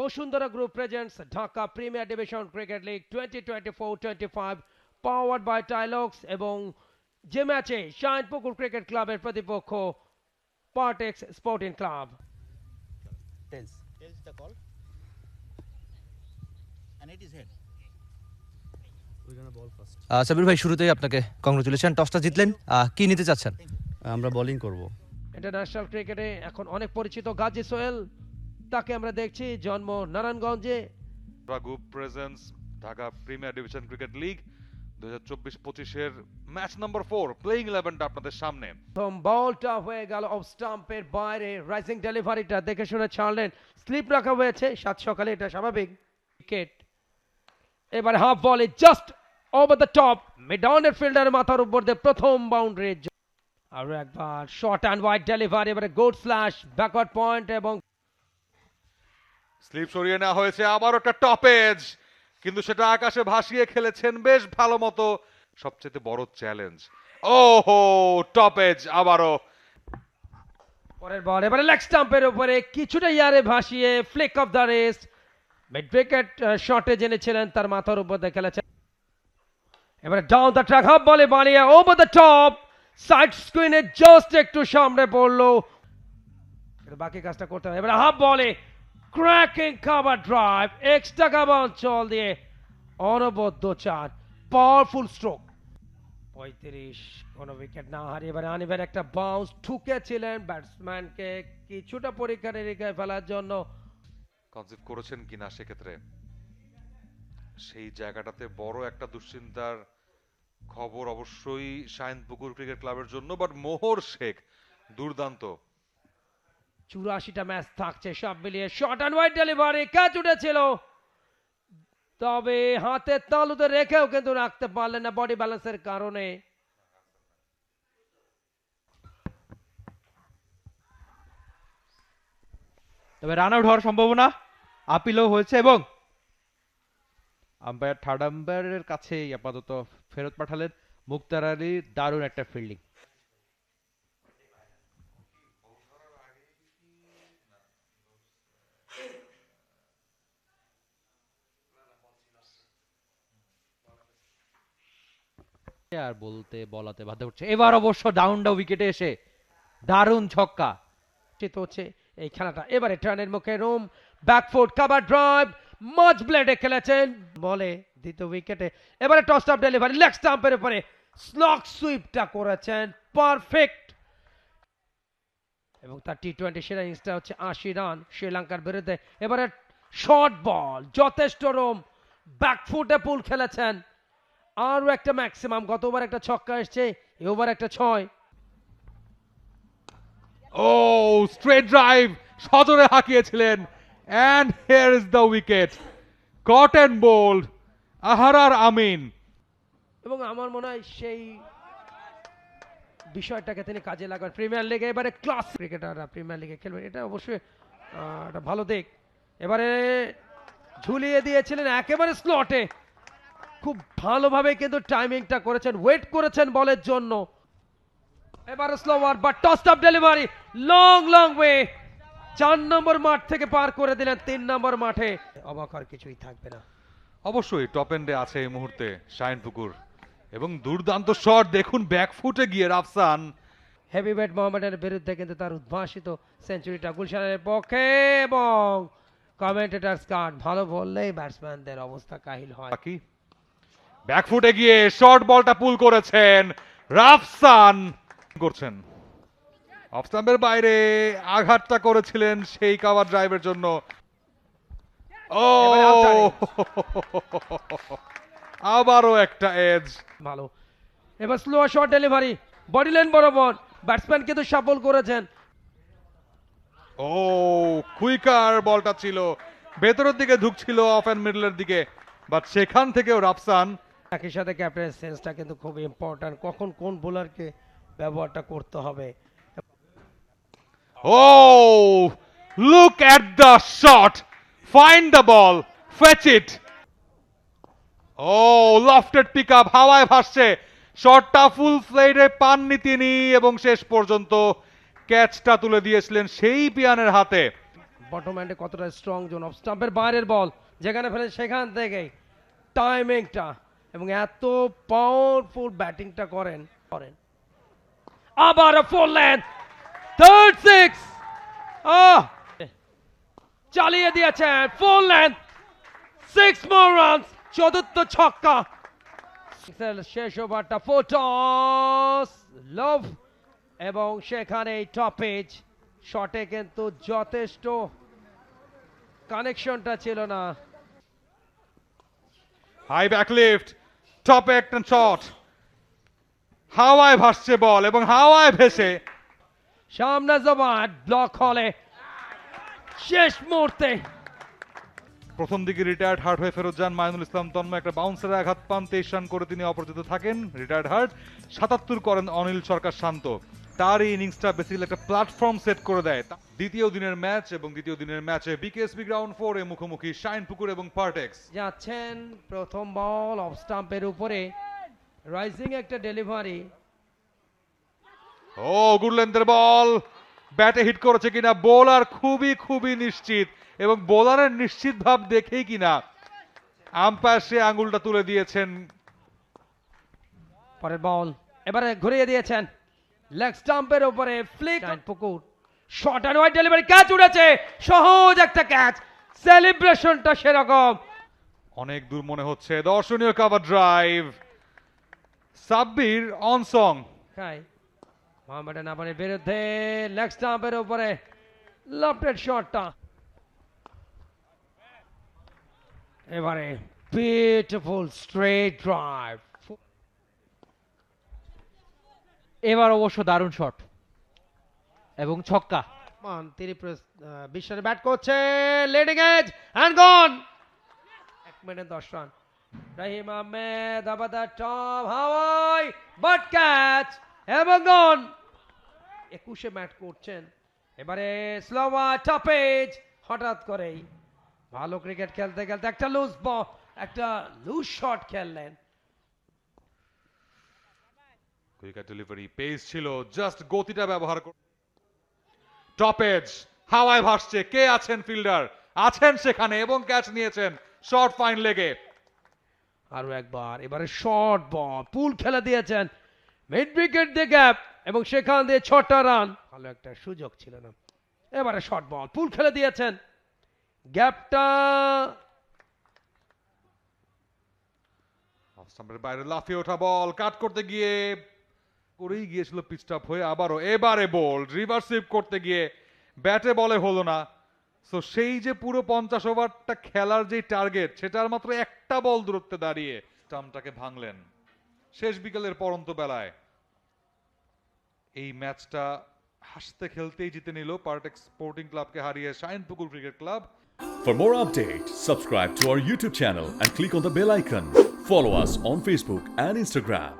Bashundhara group presents Dhaka premier division cricket league twenty twenty four twenty cricket ক্লাবের প্রতিপক্ষ ভাই শুরুতেই আপনাকে কংগ্রেচুলেশন টসটা জিতলেন। কি নিতে চাচ্ছেন? আমরা বোলিং করব। ইন্টারন্যাশনাল ক্রিকেটে এখন অনেক পরিচিত গাজী সোহেল। তাকে আমরা দেখছি জন্ম নারায়ণগঞ্জে। Group presents Dhaka premier division cricket league হাজার চব্বিশ পঁচিশের ম্যাচ নাম্বার ফোর প্লেইং ইলেভেনটা আপনাদের সামনে। প্রথম বলটা হয়ে গেল অফ স্টাম্পের বাইরে। রাইজিং ডেলিভারিটা দেখে শুনে ছাড়লেন। স্লিপ রাখা হয়েছে। সাত সকালে এটা স্বাভাবিক। উইকেট এবারে হাফ বলে just over the top mid অনের ফিল্ডারের মাথার উপর দিয়ে প্রথম বাউন্ডারি আরও একবার শর্ট অ্যান্ড ওয়াইড ডেলিভারি এবারে গোড ব্যাকওয়ার্ড পয়েন্ট এবং স্লিপ সরিয়ে নেওয়া হয়েছে, আবারও একটা টপেজ কিন্তু সেটা আকাশে ভাসিয়ে খেলেছেন বেশ ভালো মতো। সবচেয়ে বড় চ্যালেঞ্জ। ও হো টপেজ আবারও। পরের বল, এবারে লেগ স্টাম্পের উপরে কিছুটা ইয়ারে ভাসিয়ে ফ্লিক অফ দ্য রেস্ট। শটে জেনেছিলেন, তার মাথার উপর দিয়ে খেলেছেন। এবারে ডাউন দ্য ট্র্যাক হাফ বলে বানিয়ে ওভার দ্য টপ সাইড স্ক্রিনে জাস্ট একটু সামনে পড়ল। বাকি কাজটা করতে হবে। এবারে হাফ বলে cracking cover drive extra cover অঞ্চল দিয়ে অনবদ্য চার পাওয়ারফুল স্ট্রোক পঁয়ত্রিশ, কোনো উইকেট না হারিয়ে এবারে আনিবের একটা বাউন্স ঠুকেছিলেন ব্যাটসম্যানকে কিছুটা পরীক্ষা নিরীক্ষায় ফেলার জন্য। কনসিভ করেছেন কিনা সেক্ষেত্রে? সেই জায়গাটাতে বড় একটা দুশ্চিন্তার খবর অবশ্যই শাইনপুকুর ক্রিকেট ক্লাবের জন্য বাট মোহর শেখ, দুর্দান্ত। চুরাশিটা ম্যাচ থাকছে, সব মিলিয়ে short and wide delivery catch উঠেছিল। তবে হাতের তালুতে রেখেও কিন্তু রাখতে পারলেন না বডি ব্যালেন্সের কারণে। তবে রান আউট হওয়ার সম্ভাবনা আপিলও হয়েছে এবং আম্পায়ার থার্ড আম্পায়ারের কাছেই আপাতত ফেরত পাঠালেন মুক্তার আলী, দারুণ একটা ফিল্ডিং আর বলতে বলাতে বাধ্য করছে এবার অবশ্য ডাউনটা উইকেটে এসে দারুণ ছক্কা। চিত হচ্ছে এই খেলাটা। এবারে টার্নের মুখে রুম ব্যাকফুট কাভার ড্রাইভ মাঝ ব্লেডে খেলেছেন। বলে দ্বিতীয় উইকেটে এবারে টস আপ ডেলিভারি লেগ স্টাম্পের উপরে স্লক সুইপটা করেছেন। পারফেক্ট এবং তার টি টোয়েন্টি সেরা ইনিংসটা হচ্ছে আশি রান শ্রীলঙ্কার বিরুদ্ধে। এবারে শর্ট বল যথেষ্ট রোম ব্যাকফুটে পুল খেলেছেন। আরও একটা ম্যাক্সিমাম গতবার একটা ছক্কা এসছে এবার একটা ছয়। ও স্ট্রেট ড্রাইভ সজোরে হাঁকিয়েছিলেন and here is the wicket caught and bowled Ahrar Amin. এবং আমার মনে হয় সেই বিষয়টাকে তিনি কাজে লাগান। প্রিমিয়ার লিগে এবারে ক্লাস ক্রিকেটাররা প্রিমিয়ার লিগে খেলবেন এটা অবশ্যই একটা ভালো দিক। এবারে ঝুলিয়ে দিয়েছিলেন একেবারে স্লটে খুব ভালোভাবে কিন্তু টাইমিংটা করেছেন ওয়েট করেছেন বলের জন্য। এবারে স্লোয়ার বা toss up delivery long long way চার নম্বর মাঠ থেকে পার করে দিলেন তিন নম্বর মাঠে। অবাক আর কিছুই থাকবে না। অবশ্যই টপ এন্ডে আছে এই মুহূর্তে শাইনপুকুর এবং দুর্দান্ত শট দেখুন ব্যাকফুটে গিয়ে রাফসান। হেভিওয়েট মোহামেডানের বিরুদ্ধে কিন্তু তার উদ্ভাসিত সেঞ্চুরিটা গুলশানের পক্ষে এবং কমেন্টেটার্স কার্ড ভালো বললেই ব্যাটসম্যানদের অবস্থা কাহিল হয়। বাকি? ব্যাকফুটে গিয়ে শর্ট বলটা পুল করেছেন রাফসান করছেন। অফ স্টাম্পের বাইরে আঘাতটা করেছিলেন সেই কাভার ড্রাইভের জন্য। ও! আবারও একটা এজ ভালো। এবার slow short delivery body line বরাবর। ব্যাটসম্যান কিন্তু সফল করেছেন। ও কুইকার বলটা ছিল। ভেতরের দিকে ঢুকছিল অফ অ্যান্ড মিডলের দিকে। বাট সেখান থেকেও রাফসান একই সাথে ক্যাপ্টেন সেন্সটা কিন্তু খুব ইম্পর্ট্যান্ট কখন কোন বোলারকে ব্যবহারটা করতে হবে Oh, look at the shot. Find the ball. Fetch it. Oh, lofted pick up. হাওয়ায় ভাসছে শটটা ফুল ফ্লেডে পাননি তিনি এবং শেষ পর্যন্ত ক্যাচটা তুলে দিয়েছিলেন সেই পিয়ানের হাতে বটম হ্যান্ডে কতটা স্ট্রং জোন অফ স্টাম্পের বাইরের বল যেখানে ফেলে সেখান থেকেই টাইমিংটা এবং এত পাওয়ারফুল ব্যাটিংটা করেন করেন। আবার ফোর লেন্থ থার্ড সিক্স চালিয়ে দিয়েছেন four length six more runs চতুর্থ ছক্কা। শেষ ওভারটা ফোর টস লভ এবং সেখানে টপেজ শটে কিন্তু যথেষ্ট কানেকশনটা ছিল না। হাই ব্যাকলিফট টপ একটা শট হাওয়ায় ভাসছে বল এবং হাওয়ায় ভেসে। সামনে জবান ব্লক হলে শেষ মুহূর্তে। প্রথম দিকে রিটায়ার্ড হার্ট হয়ে ফেরত যান মাইনুল ইসলাম তন্ময়। একটা বাউন্সারে আঘাত পান তেইশ রান করে তিনি অপরাজিত থাকেন। রিটায়ার্ড হার্ট সাতাত্তর করেন অনিল সরকার শান্ত। তার এই ইনিংসটা বেসিক্যালি একটা প্ল্যাটফর্ম সেট করে দেয়। দ্বিতীয় দিনের ম্যাচ এবং দ্বিতীয় দিনের ম্যাচে বিকেএসবি গ্রাউন্ড ফোরে মুখোমুখি শাইন পুকুর এবং পার্টেক্স। যাচ্ছেন প্রথম বল অফ স্টাম্পের উপরে। রাইজিং একটা ডেলিভারি ও গুডলেন্থের বল ব্যাটে হিট করেছে কিনা? বোলার খুবই খুবই নিশ্চিত এবং বোলারের নিশ্চিত ভাব দেখেই কিনা? আম্পায়ার সে আঙ্গুলটা তুলে দিয়েছেন। পরের বল এবারে ঘুরিয়ে দিয়েছেন। লেগ স্টাম্পের উপরে ফ্লিক পুকুর। Short and wide delivery catch উড়েছে। সহজ একটা ক্যাচ সেলিব্রেশনটা সেরকম। অনেক দূর মনে হচ্ছে। দর্শনীয় cover drive Sabbir on song খাই মোহাম্মদ নাবানের বিরুদ্ধে লেগ স্টাম্পের উপরে লফটেড শটটা এবারে বিউটিফুল স্ট্রেট ড্রাইভ এবার অবশ্য দারুণ শট। এবং ছক্কা। মান ব্যাট করছে এজ গন এক মিনিট দশ রান। রহিম আহমেদ আবাদা টপ, হাওয়াই বাট ক্যাচ এবং গন একুশে ব্যাট করছেন। এবারে স্লোয়া টপেজ হঠাৎ করেই। ভালো ক্রিকেট খেলতে খেলতে একটা লুজ একটা লুজ শট খেললেন। কুইকার ডেলিভারি পেস ছিল জাস্ট গতিটা ব্যবহার কর টপেজ হাওয়ায় ভাসছে। কে আছেন ফিল্ডার আছেন সেখানে এবং ক্যাচ নিয়েছেন শর্ট ফাইন লেগে। আরও একবার এবারে শর্ট বল পুল খেলে দিয়েছেন। মিড উইকেট দিয়ে গ্যাপ এবং সেখান দিয়ে ছটা রান ভালো একটা সুযোগ ছিল না। এবারে শর্ট বল পুল খেলে দিয়েছেন। গ্যাপটা বাইরে লাফিয়ে ওঠা বল কাট করতে গিয়ে করেই গিয়েছিল পিচটাপ হয়ে আবারও এবারে বল রিভার্স সুইপ করতে গিয়ে ব্যাটে বলে হলো না সো সেই যে পুরো পঞ্চাশ ওভারটা খেলার যে টার্গেট সেটার মাত্র একটা বল দূরত্বে দাঁড়িয়ে স্টাম্পটাকে ভাঙলেন শেষ বিকেলের পরন্ত বেলায় এই ম্যাচটা হাসতে খেলতেই জিতে নিল পার্টেক স্পোর্টিং ক্লাবকে হারিয়ে Shinepukur cricket club For more updates, subscribe to our YouTube channel and click on the bell icon. Follow us on Facebook and Instagram.